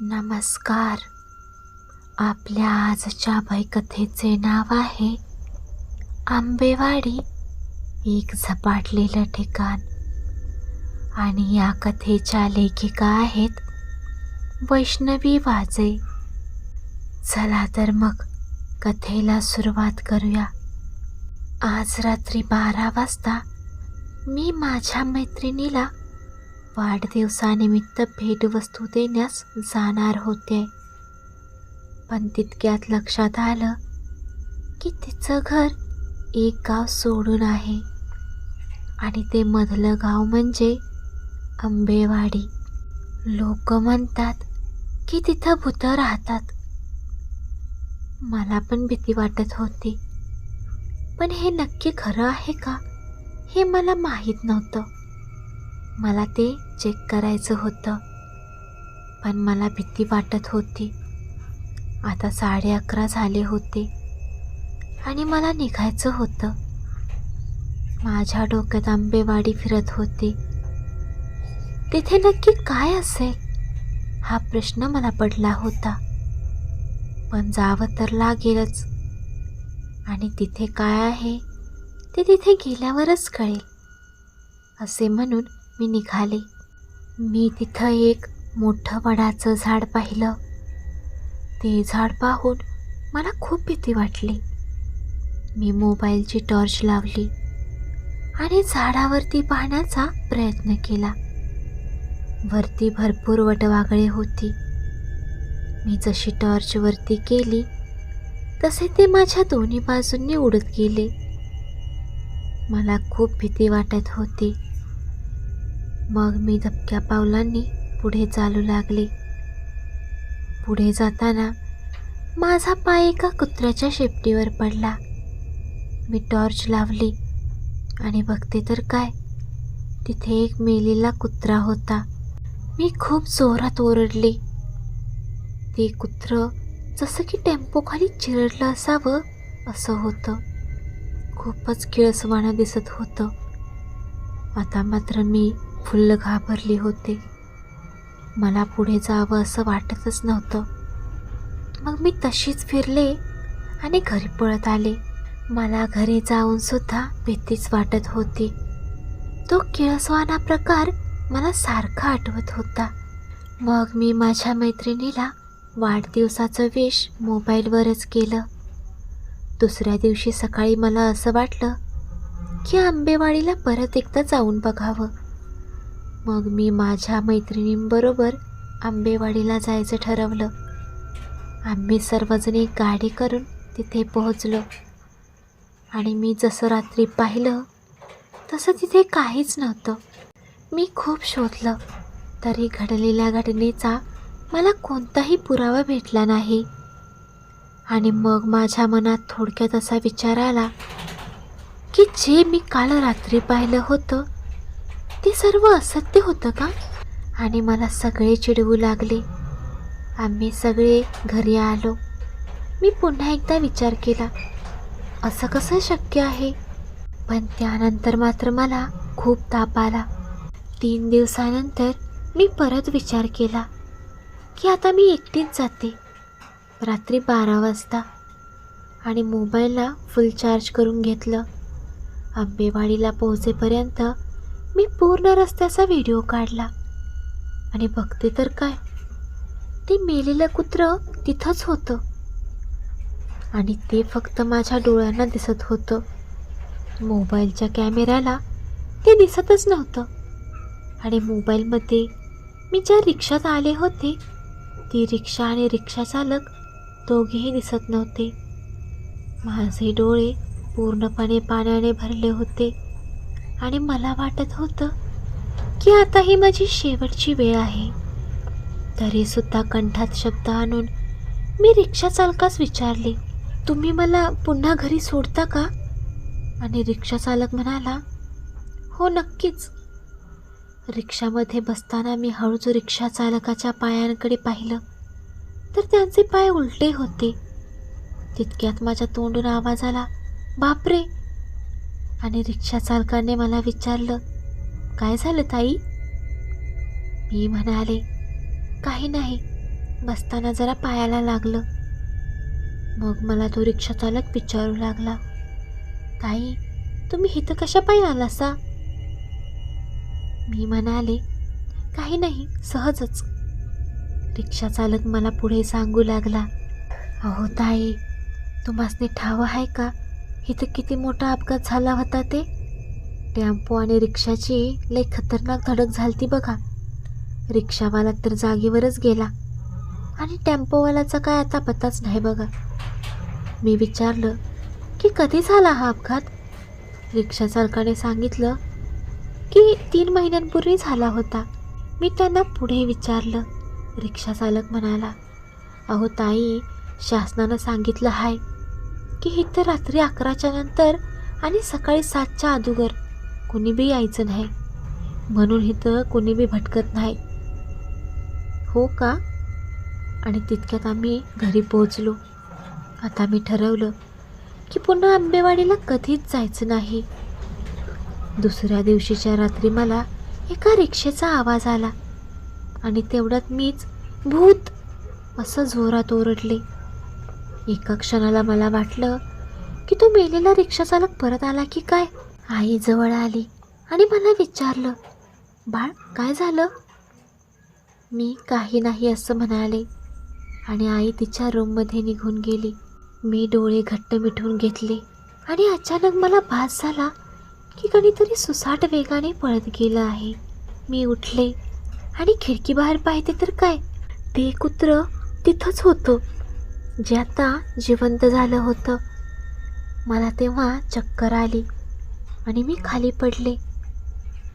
नमस्कार. आपल्या आजच्या भयकथेचे नाव आहे आंबेवाडी एक झपाटलेलं ठिकाण. आणि या कथेच्या लेखिका आहेत वैष्णवी वाजे. चला तर मग कथेला सुरुवात करूया. आज रात्री बारा वाजता मी माझ्या मैत्रिणीला वाढदिवसानिमित्त भेटवस्तू देण्यास जाणार होते. पण तितक्यात लक्षात आलं की तिचं घर एक गाव सोडून आहे. आणि ते मधलं गाव म्हणजे आंबेवाडी. लोक म्हणतात की तिथं भूतं राहतात. मला पण भीती वाटत होती. पण हे नक्की खरं आहे का हे मला माहीत नव्हतं. मला ते चेक करायचं होतं. पण मला भीती वाटत होती. आता साडे अकरा झाले होते. आणि मला निघायचं होतं. माझ्या डोक्यात आंबेवाडी फिरत होती. तिथे नक्की काय असेल? हा प्रश्न मला पडला होता. पण जावं तर लागेलच. आणि तिथे काय आहे? ते तिथे गेल्यावरच कळेल. असे म्हणून मी निघाले. मी तिथं एक मोठं वडाचं झाड पाहिलं. ते झाड पाहून मला खूप भीती वाटली. मी मोबाईलची टॉर्च लावली आणि झाडावरती पाहण्याचा प्रयत्न केला. वरती भरपूर वटवागळे होती. मी जशी टॉर्च वरती केली तसे ते माझ्या दोन्ही बाजूंनी उडत गेले. मला खूप भीती वाटत होती. मग मी धपक्या पावलांनी पुढे चालू लागले. पुढे जाताना माझा पाय एका कुत्र्याच्या शेपटीवर पडला. मी टॉर्च लावली आणि बघते तर काय तिथे एक मेलेला कुत्रा होता. मी खूप जोरात ओरडले. ते कुत्रं जसं की टेम्पोखाली चिरडलं असावं असं होतं. खूपच किळसवाणं दिसत होतं. आता मात्र मी फुल्ल घाबरली होते. मला पुढे जावं असं वाटतच नव्हतं. मग मी तशीच फिरले आणि घरी पळत आले. मला घरी जाऊन सुद्धा भीतीच वाटत होती. तो किळसवाना प्रकार मला सारखा आठवत होता. मग मी माझ्या मैत्रिणीला वाढदिवसाचं विष मोबाईलवरच केलं. दुसऱ्या दिवशी सकाळी मला असं वाटलं की आंबेवाडीला परत एकदा जाऊन बघावं. मग मी माझ्या मैत्रिणींबरोबर आंबेवाडीला जायचं ठरवलं. आम्ही सर्वजण एक गाडी करून तिथे पोहोचलो. आणि मी जसं रात्री पाहिलं तसं तिथे काहीच नव्हतं. मी खूप शोधलं तरी घडलेल्या घटनेचा मला कोणताही पुरावा भेटला नाही. आणि मग माझ्या मनात थोडक्यात असा विचार आला की जे मी काल रात्री पाहिलं होतं ते सर्व असत्य होतं का? आणि मला सगळे चिडवू लागले. आम्ही सगळे घरी आलो. मी पुन्हा एकदा विचार केला असं कसं शक्य आहे? पण त्यानंतर मात्र मला खूप ताप आला. तीन दिवसानंतर मी परत विचार केला की आता मी एकटीच जाते. रात्री बारा वाजता. आणि मोबाईलला फुल चार्ज करून घेतलं. आंबेवाडीला पोहोचेपर्यंत मी पूर्ण रस्त्याचा व्हिडिओ काढला. आणि बघते तर काय? ते मेलेलं कुत्रं तिथंच होतं. आणि ते फक्त माझ्या डोळ्यांना दिसत होतं. मोबाईलच्या कॅमेऱ्याला ते दिसतच नव्हतं. आणि मोबाईलमध्ये मी ज्या रिक्षात आले होते ती रिक्षा आणि रिक्षा चालक दोघेही दिसत नव्हते. माझे डोळे पूर्णपणे पाण्याने भरले होते. आणि मला वाटत होतं की आता ही माझी शेवटची वेळ आहे. तरीसुद्धा कंठात शब्द आणून मी रिक्षा चालकास विचारले तुम्ही मला पुन्हा घरी सोडता का? आणि रिक्षा चालक म्हणाला हो नक्कीच. रिक्षामध्ये बसताना मी हळूच रिक्षा चालकाच्या पायांकडे पाहिलं तर त्यांचे पाय उलटे होते. तितक्यात माझ्या तोंडून आवाज आला बापरे! आणि रिक्षा चालकाने मला विचारलं काय झालं ताई? मी म्हणाले काही नाही बसताना जरा पायाला लागलं. मग मला तो रिक्षा चालक विचारू लागला ताई तुम्ही इथं कशा पायी आलासा? मी म्हणाले काही नाही सहजच. रिक्षा चालक मला पुढे सांगू लागला अहो ताई तुम्हासने ठाव आहे का? इथं किती मोठा अपघात झाला होता ते? टेम्पो आणि रिक्षाची लई खतरनाक धडक झालती बघा. रिक्षावाला तर जागेवरच गेला. आणि टेम्पोवाल्याचा काय आता पत्ताच नाही बघा. मी विचारलं की कधी झाला हा अपघात? रिक्षा चालकाने सांगितलं की तीन महिन्यांपूर्वी झाला होता. मी त्यांना पुढे विचारलं. रिक्षा चालक म्हणाला अहो ताई शासनानं सांगितलं आहे की इथं रात्री अकराच्या नंतर आणि सकाळी सातच्या अगोदर कोणी बी यायचं नाही. म्हणून इथं कोणी बी भटकत नाही. हो का? आणि तितक्यात आम्ही घरी पोहोचलो. आता मी ठरवलं की पुन्हा आंबेवाडीला कधीच जायचं नाही. दुसऱ्या दिवशीच्या रात्री मला एका रिक्षेचा आवाज आला आणि तेवढ्यात मीच भूत असं जोरात ओरडले. एका क्षणाला मला वाटलं की तो मेलेला रिक्षाचालक परत आला की काय? आई जवळ आली आणि मला विचारलं बाळ काय झालं? मी काही नाही असं म्हणाले आणि आई तिच्या रूममध्ये निघून गेली. मी डोळे घट्ट मिठून घेतले आणि अचानक मला भास झाला की कणीतरी सुसाट वेगाने पळत गेलं आहे. मी उठले आणि खिडकी बाहेर पाहते तर काय? ते कुत्र तिथंच होतं. जे आता जिवंत झालं होतं मला तेव्हा चक्कर आली आणि मी खाली पडले.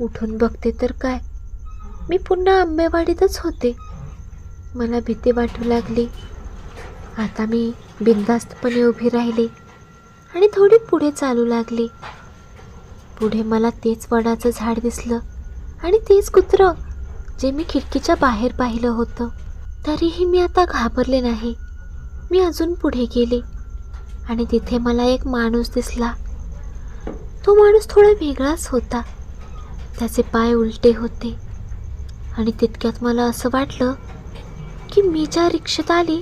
उठून बघते तर काय मी पुन्हा आंबेवाडीतच होते. मला भीती वाटू लागली. आता मी बिनधास्तपणे उभी राहिले आणि थोडी पुढे चालू लागली. पुढे मला तेच वडाचं झाड दिसलं आणि तेच कुत्रं जे मी खिडकीच्या बाहेर पाहिलं होतं. तरीही मी आता घाबरले नाही. मी अजून पुढे गेले. आणि तिथे मला एक माणूस दिसला. तो माणूस थोडा वेगळाच होता. त्याचे पाय उलटे होते. आणि तितक्यात मला असं वाटलं की मी ज्या रिक्षेत आले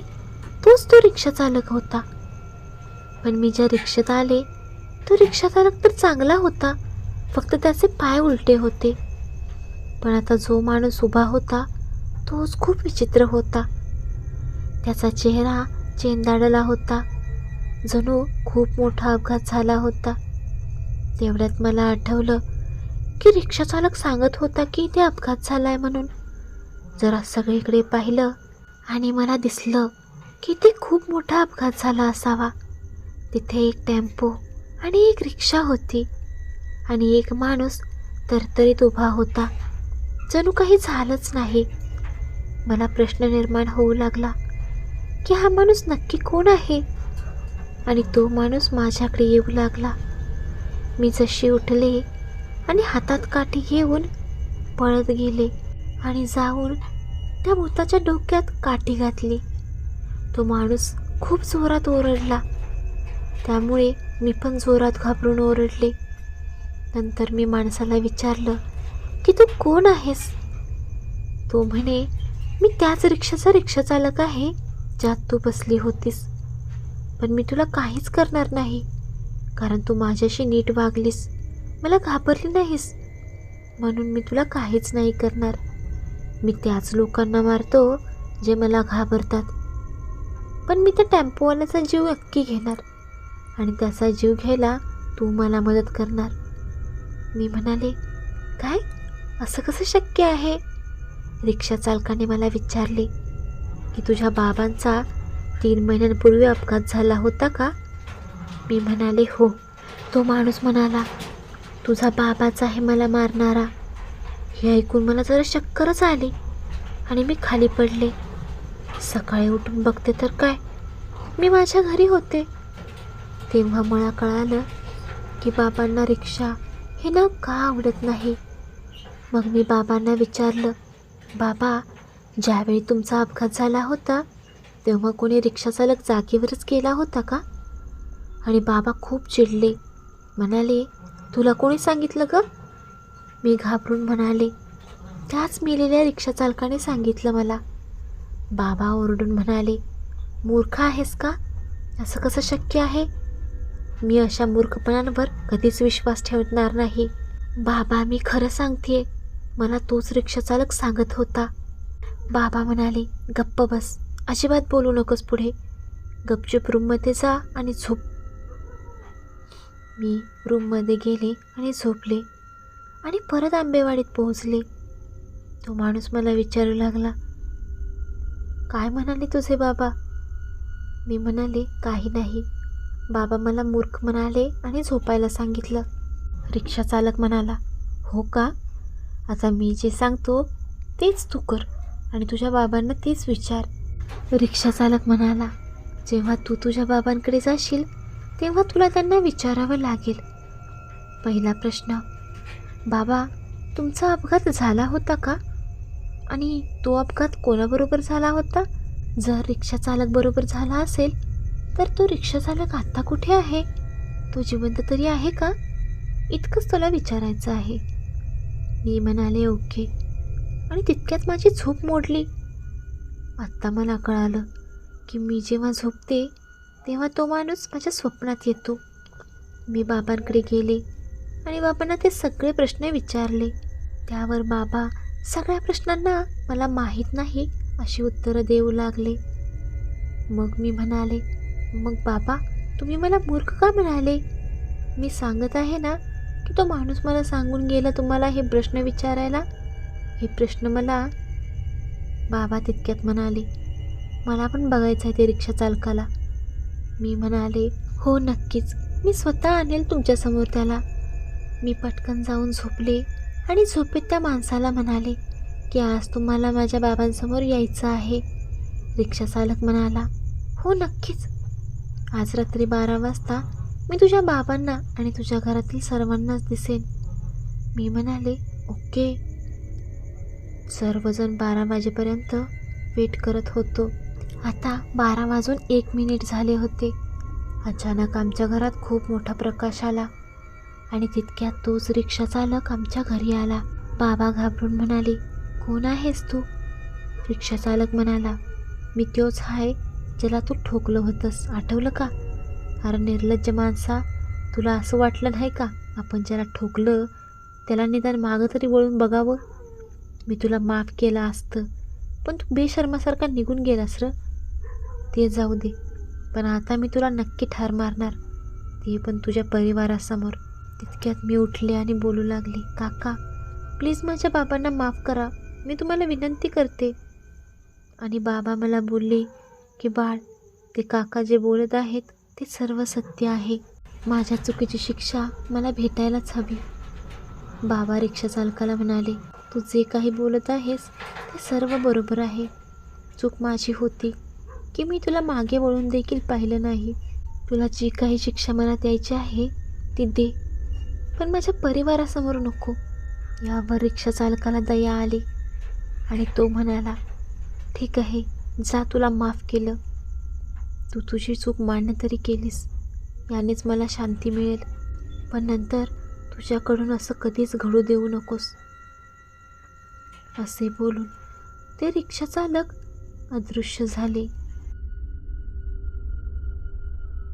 तोच तो रिक्षाचालक होता. पण मी ज्या रिक्षेत आले तो रिक्षाचालक तर चांगला होता. फक्त त्याचे पाय उलटे होते. पण आता जो माणूस उभा होता तोच खूप विचित्र होता. त्याचा चेहरा चेंदाडला होता. जणू खूप मोठा अपघात झाला होता. तेवढ्यात मला आठवलं की रिक्षाचालक सांगत होता की इथे अपघात झालाय म्हणून. जरा सगळीकडे पाहिलं आणि मला दिसलं की ते खूप मोठा अपघात झाला असावा. तिथे एक टेम्पो आणि एक रिक्षा होती आणि एक माणूस तरतरीत उभा होता. जणू काही झालंच नाही. मला प्रश्न निर्माण होऊ लागला. की हा माणूस नक्की कोण आहे? आणि तो माणूस माझ्याकडे येऊ लागला. मी जशी उठले आणि हातात काठी घेऊन पळत गेले आणि जाऊन त्या भूताच्या डोक्यात काठी घातली. तो माणूस खूप जोरात ओरडला. त्यामुळे मी पण जोरात घाबरून ओरडले. नंतर मी माणसाला विचारलं की तू कोण आहेस? तो म्हणे मी त्याच रिक्षाचा रिक्षाचालक आहे. ज्यात तू बसली होतीस. पण मी तुला काहीच करणार नाही. कारण तू माझ्याशी नीट वागलीस. मला घाबरली नाहीस. म्हणून मी तुला काहीच नाही करणार. मी त्याच लोकांना मारतो जे मला घाबरतात. पण मी त्या टेम्पोवाल्याचा जीव नक्की घेणार. आणि त्याचा जीव घ्यायला तू मला मदत करणार. मी म्हणाले काय? असं कसं शक्य आहे? रिक्षा चालकाने मला विचारले. की तुझ्या बाबांचा तीन महिन्यांपूर्वी अपघात झाला होता का? मी म्हणाले हो. तो माणूस म्हणाला तुझा बाबाच आहे मला मारणारा. हे ऐकून मला जरा चक्करच आली आणि मी खाली पडले. सकाळी उठून बघते तर काय? मी माझ्या घरी होते. तेव्हा मला कळालं की बाबांना रिक्षा हे ना का आवडत नाही. मग मी बाबांना विचारलं बाबा ज्यावेळी तुमचा अपघात झाला होता तेव्हा कोणी रिक्षाचालक जागेवरच गेला होता का? आणि बाबा खूप चिडले. म्हणाले तुला कोणी सांगितलं ग? मी घाबरून म्हणाले त्याच मेलेल्या रिक्षाचालकाने सांगितलं मला. बाबा ओरडून म्हणाले मूर्ख आहेस का? असं कसं शक्य आहे? मी अशा मूर्खपणांवर कधीच विश्वास ठेवणार नाही. बाबा मी खरं सांगतेय. मला तोच रिक्षाचालक सांगत होता. बाबा म्हणाले गप्प बस. अजिबात बोलू नकोस पुढे. गपचूप रूममध्ये जा आणि झोप. मी रूममध्ये गेले आणि झोपले आणि परत आंबेवाडीत पोहोचले. तो माणूस मला विचारू लागला काय म्हणाले तुझे बाबा? मी म्हणाले काही नाही. बाबा मला मूर्ख म्हणाले आणि झोपायला सांगितलं. रिक्षा चालक म्हणाला हो का? आता मी जे सांगतो तेच तू कर. आणि तुझ्या बाबांना तेच विचार. रिक्षा चालक म्हणाला जेव्हा तू तुझ्या बाबांकडे जाशील तेव्हा तुला त्यांना विचारावं लागेल. पहिला प्रश्न बाबा तुमचा अपघात झाला होता का? आणि तो अपघात कोणाबरोबर झाला होता? जर रिक्षा चालक बरोबर झाला असेल तर तो रिक्षा चालक आत्ता कुठे आहे? तो जिवंत तरी आहे का? इतकंच तुला विचारायचं आहे. मी म्हणाले ओके. आणि तितक्यात माझी झोप मोडली. आत्ता मला कळालं की मी जेव्हा झोपते तेव्हा तो माणूस माझ्या स्वप्नात येतो. मी बाबांकडे गेले आणि बाबांना ते सगळे प्रश्न विचारले. त्यावर बाबा सगळ्या प्रश्नांना मला माहीत नाही अशी उत्तरं देऊ लागले. मग मी म्हणाले मग बाबा तुम्ही मला मूर्ख का म्हणाले? मी सांगत आहे ना की तो माणूस मला सांगून गेला तुम्हाला हे प्रश्न विचारायला? हे प्रश्न मला बाबा तितक्यात म्हणाले मला पण बघायचं आहे ते रिक्षा चालकाला. मी म्हणाले हो नक्कीच. मी स्वतः आणेल तुमच्यासमोर त्याला. मी पटकन जाऊन झोपले आणि झोपेत त्या माणसाला म्हणाले की आज तुम्हाला माझ्या बाबांसमोर यायचं आहे. रिक्षा चालक म्हणाला हो नक्कीच. आज रात्री बारा वाजता मी तुझ्या बाबांना आणि तुझ्या घरातील सर्वांनाच दिसेन. मी म्हणाले ओके. सर्वजण बारा वाजेपर्यंत वेट करत होतो. आता बारा वाजून एक मिनिट झाले होते. अचानक आमच्या घरात खूप मोठा प्रकाश आला आणि तितक्यात तोच रिक्षा चालक आमच्या घरी आला. बाबा घाबरून म्हणाले कोण आहेस तू? रिक्षा चालक म्हणाला मी तोच आहे ज्याला तू ठोकलं होतंस. आठवलं का? अरे निर्लज्ज माणसा तुला असं वाटलं नाही का? आपण ज्याला ठोकलं त्याला निदान मागं तरी वळून बघावं. मी तुला माफ केलं असतं. पण तू बेशर्मासारखा निघून गेलास र. ते जाऊ दे. पण आता मी तुला नक्की ठार मारणार. ते पण तुझ्या परिवारासमोर. तितक्यात मी उठले आणि बोलू लागले काका प्लीज माझ्या बाबांना माफ करा. मी तुम्हाला विनंती करते. आणि बाबा मला बोलले की बाळ ते काका जे बोलत आहेत ते सर्व सत्य आहे. माझ्या चुकीची शिक्षा मला भेटायलाच हवी. बाबा रिक्षा चालकाला म्हणाले तू जे काही बोलत आहेस ते सर्व बरोबर आहे. चूक माझी होती की मी तुला मागे वळून देखील पाहिलं नाही. तुला जी काही शिक्षा मला द्यायची आहे ती दे. पण माझ्या परिवारासमोर नको. यावर रिक्षा चालकाला दया आली आणि तो म्हणाला ठीक आहे जा तुला माफ केलं. तू तुझी चूक मान्य तरी केलीस. यानेच मला शांती मिळेल. पण नंतर तुझ्याकडून असं कधीच घडू देऊ नकोस. असे बोलून ते रिक्षाचालक अदृश्य झाले.